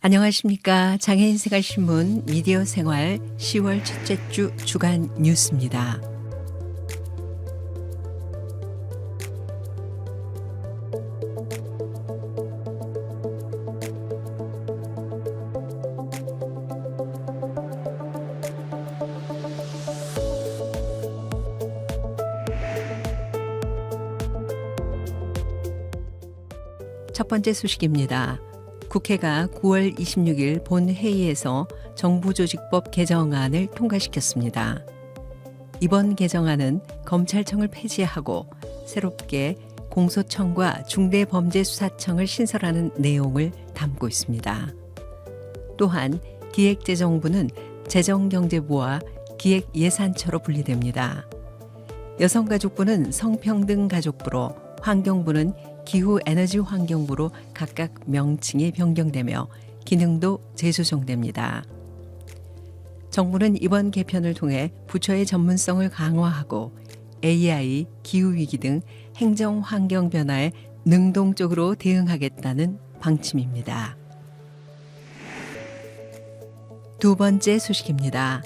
안녕하십니까. 장애인 생활 신문 미디어 생활 10월 첫째 주 주간 뉴스입니다. 첫 번째 소식입니다. 국회가 9월 26일 본회의에서 정부조직법 개정안을 통과시켰습니다. 이번 개정안은 검찰청을 폐지하고 새롭게 공소청과 중대범죄수사청을 신설하는 내용을 담고 있습니다. 또한 기획재정부는 재정경제부와 기획예산처로 분리됩니다. 여성가족부는 성평등가족부로 환경부는 기후 에너지 환경부로 각각 명칭이 변경되며 기능도 재조정됩니다. 정부는 이번 개편을 통해 부처의 전문성을 강화하고 AI, 기후 위기 등 행정 환경 변화에 능동적으로 대응하겠다는 방침입니다. 두 번째 소식입니다.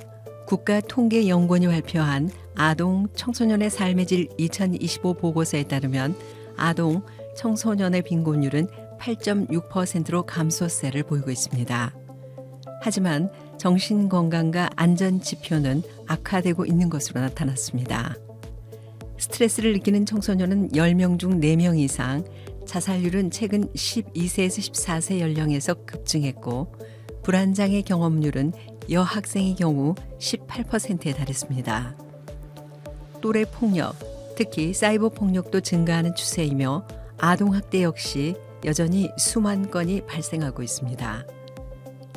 국가통계연구원이 발표한 아동 청소년의 삶의 질 2025 보고서에 따르면 아동 청소년의 빈곤율은 8.6%로 감소세를 보이고 있습니다. 하지만 정신건강과 안전 지표는 악화되고 있는 것으로 나타났습니다. 스트레스를 느끼는 청소년은 10명 중 4명 이상, 자살률은 최근 12세에서 14세 연령에서 급증했고, 불안장애 경험률은 여학생의 경우 18%에 달했습니다. 또래 폭력, 특히 사이버 폭력도 증가하는 추세이며 아동학대 역시 여전히 수만 건이 발생하고 있습니다.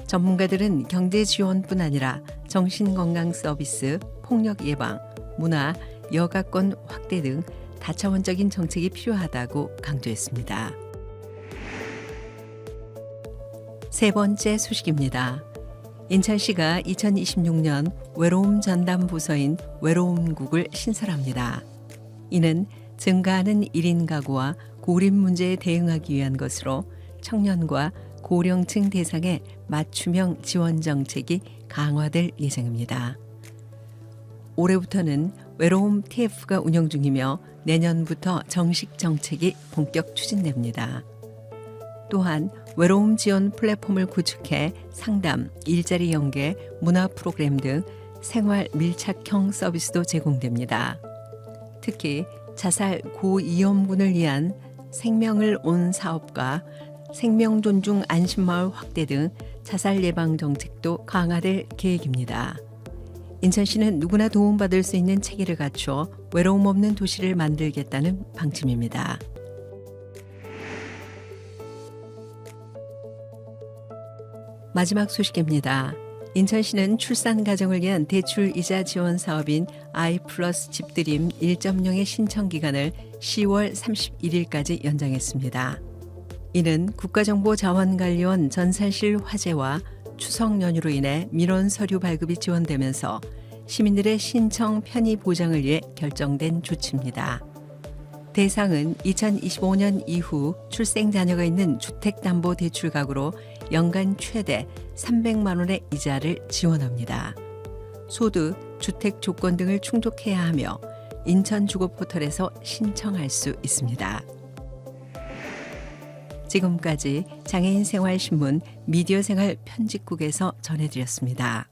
전문가들은 경제 지원뿐 아니라 정신건강 서비스, 폭력 예방, 문화, 여가권 확대 등 다차원적인 정책이 필요하다고 강조했습니다. 세 번째 소식입니다. 인천시가 2026년 외로움 전담 부서인 외로움국을 신설합니다. 이는 증가하는 1인 가구와 고립 문제에 대응하기 위한 것으로 청년과 고령층 대상의 맞춤형 지원 정책이 강화될 예정입니다. 올해부터는 외로움 TF가 운영 중이며 내년부터 정식 정책이 본격 추진됩니다. 또한 외로움 지원 플랫폼을 구축해 상담, 일자리 연계, 문화 프로그램 등 생활 밀착형 서비스도 제공됩니다. 특히 자살 고위험군을 위한 생명을 온 사업과 생명 존중 안심마을 확대 등 자살 예방 정책도 강화될 계획입니다. 인천시는 누구나 도움받을 수 있는 체계를 갖추어 외로움 없는 도시를 만들겠다는 방침입니다. 마지막 소식입니다. 인천시는 출산 가정을 위한 대출 이자 지원 사업인 아이 플러스 집드림 1.0의 신청 기간을 10월 31일까지 연장했습니다. 이는 국가정보자원관리원 전산실 화재와 추석 연휴로 인해 민원 서류 발급이 지원되면서 시민들의 신청 편의 보장을 위해 결정된 조치입니다. 대상은 2025년 이후 출생 자녀가 있는 주택담보대출 가구로 연간 최대 300만 원의 이자를 지원합니다. 소득, 주택 조건 등을 충족해야 하며 인천 주거 포털에서 신청할 수 있습니다. 지금까지 장애인 생활 신문 미디어 생활 편집국에서 전해드렸습니다.